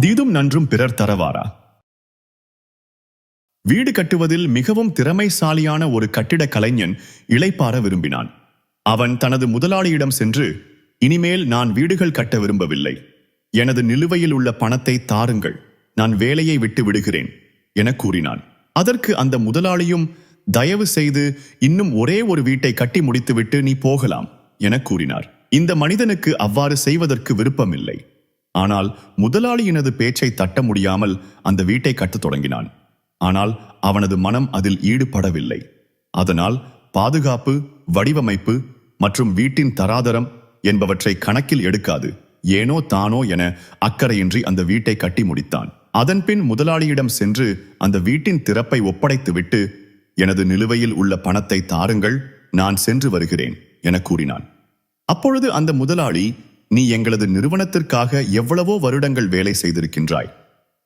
தீதும் நன்றும் பிறர் தரவாரா? வீடு கட்டுவதில் மிகவும் திறமைசாலியான ஒரு கட்டிடக் கலைஞன் இளைப்பாற விரும்பினான். அவன் தனது முதலாளியிடம் சென்று இனிமேல் நான் வீடுகள் கட்ட விரும்பவில்லை. எனது நிலுவையில் உள்ள பணத்தை தாருங்கள். நான் வேலையை விட்டு விடுகிறேன் என கூறினான். அதற்கு அந்த முதலாளியும் தயவு செய்து இன்னும் ஒரே ஒரு வீட்டை கட்டி முடித்துவிட்டு நீ போகலாம் என கூறினார். இந்த மனிதனுக்கு அவ்வாறு செய்வதற்கு விருப்பமில்லை. ஆனால் முதலாளியினது பேச்சை தட்ட முடியாமல் அந்த வீட்டை கட்டத் தொடங்கினான். ஆனால் அவனது மனம் அதில் ஈடுபடவில்லை. அதனால் பாதுகாப்பு வடிவமைப்பு மற்றும் வீட்டின் தராதரம் என்பவற்றை கணக்கில் எடுக்காது. ஏனோ தானோ என அக்கறையின்றி அந்த வீட்டை கட்டி முடித்தான். அதன்பின் முதலாளியிடம் சென்று அந்த வீட்டின் திறப்பை ஒப்படைத்துவிட்டு எனது நிலுவையில் உள்ள பணத்தை தாருங்கள் நான் சென்று வருகிறேன் என கூறினான். அப்பொழுது அந்த முதலாளி நீ எங்களது நிறுவனத்திற்காக எவ்வளவோ வருடங்கள் வேலை செய்திருக்கின்றாய்.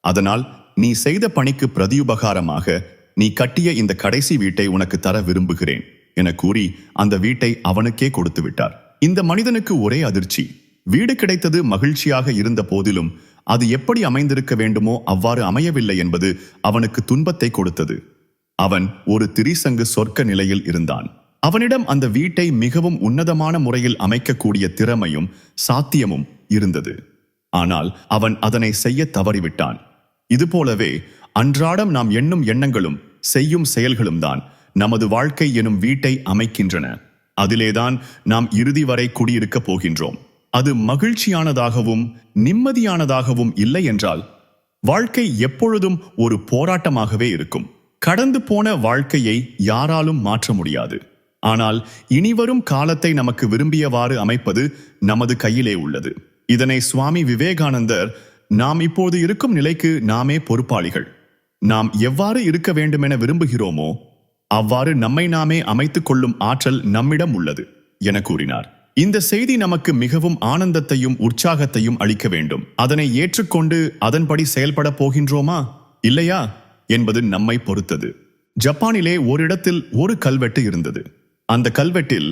அதனால் நீ செய்த பணிக்கு பிரதியுபகாரமாக நீ கட்டிய இந்த கடைசி வீட்டை உனக்கு தர விரும்புகிறேன் என கூறி அந்த வீட்டை அவனுக்கே கொடுத்து விட்டார். இந்த மனிதனுக்கு ஒரே அதிர்ச்சி. வீடு கிடைத்தது மகிழ்ச்சியாக இருந்த போதிலும் அது எப்படி அமைந்திருக்க வேண்டுமோ அவ்வாறு அமையவில்லை என்பது அவனுக்கு துன்பத்தை கொடுத்தது. அவன் ஒரு திரிசங்கு சொர்க்க நிலையில் இருந்தான். அவனிடம் அந்த வீட்டை மிகவும் உன்னதமான முறையில் அமைக்கக்கூடிய திறமையும் சாத்தியமும் இருந்தது. ஆனால் அவன் அதனை செய்ய தவறிவிட்டான். இதுபோலவே அன்றாடம் நாம் எண்ணும் எண்ணங்களும் செய்யும் செயல்களும் தான் நமது வாழ்க்கை எனும் வீட்டை அமைக்கின்றன. அதிலேதான் நாம் இறுதி வரை குடியிருக்கப் போகின்றோம். அது மகிழ்ச்சியானதாகவும் நிம்மதியானதாகவும் இல்லை என்றால் வாழ்க்கை எப்பொழுதும் ஒரு போராட்டமாகவே இருக்கும். கடந்து போன வாழ்க்கையை யாராலும் மாற்ற முடியாது. ஆனால் இனிவரும் காலத்தை நமக்கு விரும்பியவாறு அமைப்பது நமது கையிலே உள்ளது. இதனை சுவாமி விவேகானந்தர் நாம் இப்போது இருக்கும் நிலைக்கு நாமே பொறுப்பாளிகள். நாம் எவ்வாறு இருக்க வேண்டுமென விரும்புகிறோமோ அவ்வாறு நம்மை நாமே அமைத்துக் கொள்ளும் ஆற்றல் நம்மிடம் உள்ளது என கூறினார். இந்த செய்தி நமக்கு மிகவும் ஆனந்தத்தையும் உற்சாகத்தையும் அளிக்க வேண்டும். அதனை ஏற்றுக்கொண்டு அதன்படி செயல்பட போகின்றோமா? இல்லையா? என்பது நம்மை பொறுத்தது. ஜப்பானிலே ஓரிடத்தில் ஒரு கல்வெட்டு இருந்தது. அந்த கல்வெட்டில்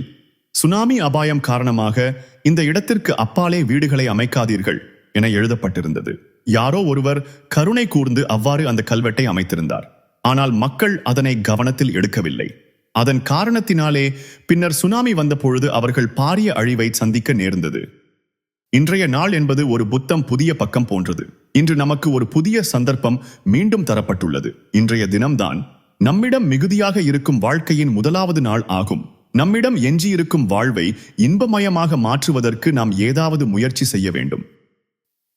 சுனாமி அபாயம் காரணமாக இந்த இடத்திற்கு அப்பாலே வீடுகளை அமைக்காதீர்கள் என எழுதப்பட்டிருந்தது. யாரோ ஒருவர் கருணை கூர்ந்து அவ்வாறு அந்த கல்வெட்டை அமைத்திருந்தார். ஆனால் மக்கள் அதனை கவனத்தில் எடுக்கவில்லை. அதன் காரணத்தினாலே பின்னர் சுனாமி வந்தபொழுது அவர்கள் பாரிய அழிவை சந்திக்க நேர்ந்தது. இன்றைய நாள் என்பது ஒரு புத்தம் புதிய பக்கம் போன்றது. இன்று நமக்கு ஒரு புதிய சந்தர்ப்பம் மீண்டும் தரப்பட்டுள்ளது. இன்றைய தினம்தான் நம்மிடம் மிகுதியாக இருக்கும் வாழ்க்கையின் முதலாவது நாள் ஆகும். நம்மிடம் எஞ்சியிருக்கும் வாழ்வை இன்பமயமாக மாற்றுவதற்கு நாம் ஏதாவது முயற்சி செய்ய வேண்டும்.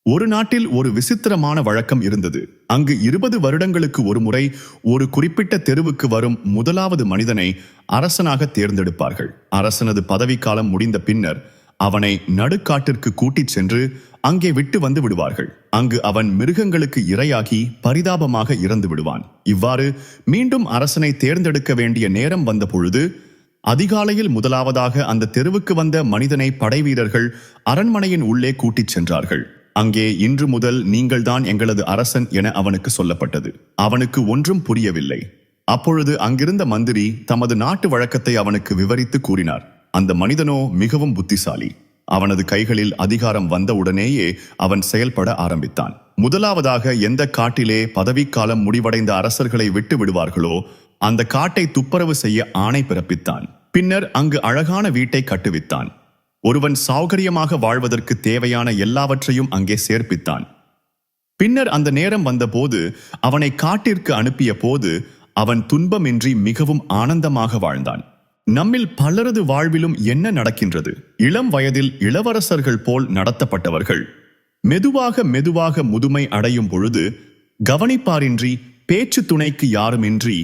ஒரு நாட்டில் ஒரு விசித்திரமான வழக்கம் இருந்தது. அங்கு இருபது வருடங்களுக்கு ஒரு முறை ஒரு குறிப்பிட்ட தெருவுக்கு வரும் முதலாவது மனிதனை அரசனாக தேர்ந்தெடுப்பார்கள். அரசனது பதவிக்காலம் முடிந்த பின்னர் அவனை நடுக்காட்டிற்கு கூட்டிச் சென்று அங்கே விட்டு வந்து விடுவார்கள். அங்கு அவன் மிருகங்களுக்கு இரையாகி பரிதாபமாக இறந்து விடுவான். இவ்வாறு மீண்டும் அரசனை தேர்ந்தெடுக்க வேண்டிய நேரம் வந்த பொழுது அதிகாலையில் முதலாவதாக அந்த தெருவுக்கு வந்த மனிதனை படைவீரர்கள் அரண்மனையின் உள்ளே கூட்டிச் சென்றார்கள். அங்கே இன்று முதல் நீங்கள்தான் எங்களது அரசன் என அவனுக்கு சொல்லப்பட்டது. அவனுக்கு ஒன்றும் புரியவில்லை. அப்பொழுது அங்கிருந்த மந்திரி தமது நாட்டு வழக்கத்தை அவனுக்கு விவரித்து கூறினார். அந்த மனிதனோ மிகவும் புத்திசாலி. அவனது கைகளில் அதிகாரம் வந்தவுடனேயே அவன் செயல்பட ஆரம்பித்தான். முதலாவதாக எந்த காட்டிலே பதவிக்காலம் முடிவடைந்த அரசர்களை விட்டு விடுவார்களோ அந்த காட்டை துப்புரவு செய்ய ஆணை பிறப்பித்தான். பின்னர் அங்கு அழகான வீட்டை கட்டுவித்தான். ஒருவன் சௌகரியமாக வாழ்வதற்கு தேவையான எல்லாவற்றையும் அங்கே சேர்ப்பித்தான். பின்னர் அந்த நேரம் வந்தபோது அவனை காட்டிற்கு அனுப்பிய போது அவன் துன்பமின்றி மிகவும் ஆனந்தமாக வாழ்ந்தான். நம்மில் பலரது வாழ்விலும் என்ன நடக்கின்றது? இளம் வயதில் இளவரசர்கள் போல் நடத்தப்பட்டவர்கள். மெதுவாக மெதுவாக முதுமை அடையும் பொழுது கவனிப்பாரின்றி பேச்சு துணைக்கு யாருமின்றி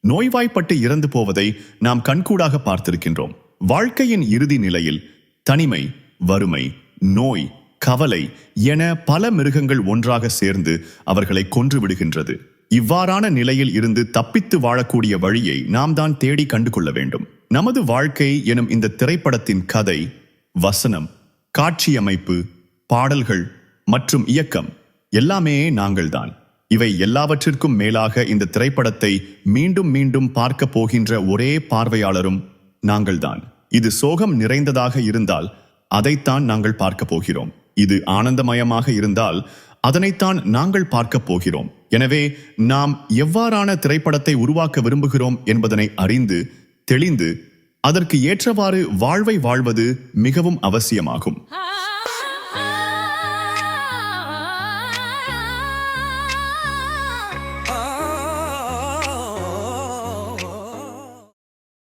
நோய்வாய்ப்பட்டு இறந்து போவதை நாம் கண்கூடாக பார்த்திருக்கின்றோம். வாழ்க்கையின் இறுதி நிலையில் தனிமை வறுமை நோய் கவலை என பல மிருகங்கள் ஒன்றாக சேர்ந்து அவர்களை கொன்று விடுகின்றது. இவ்வாறான நிலையில் இருந்து தப்பித்து வாழக்கூடிய வழியை நாம் தான் தேடி கண்டு கொள்ள வேண்டும். நமது வாழ்க்கை எனும் இந்த திரைப்படத்தின் கதை வசனம் காட்சியமைப்பு பாடல்கள் மற்றும் இயக்கம் எல்லாமே நாங்கள்தான். இவை எல்லாவற்றிற்கும் மேலாக இந்த திரைப்படத்தை மீண்டும் மீண்டும் பார்க்க போகின்ற ஒரே பார்வையாளரும் நாங்கள்தான். இது சோகம் நிறைந்ததாக இருந்தால் அதைத்தான் நாங்கள் பார்க்க போகிறோம். இது ஆனந்தமயமாக இருந்தால் அதனைத்தான் நாங்கள் பார்க்கப் போகிறோம். எனவே நாம் எவ்வாறான திரைப்படத்தை உருவாக்க விரும்புகிறோம் என்பதனை அறிந்து தெளிந்து அதற்கு ஏற்றவாறு வாழ்வை வாழ்வது மிகவும் அவசியமாகும்.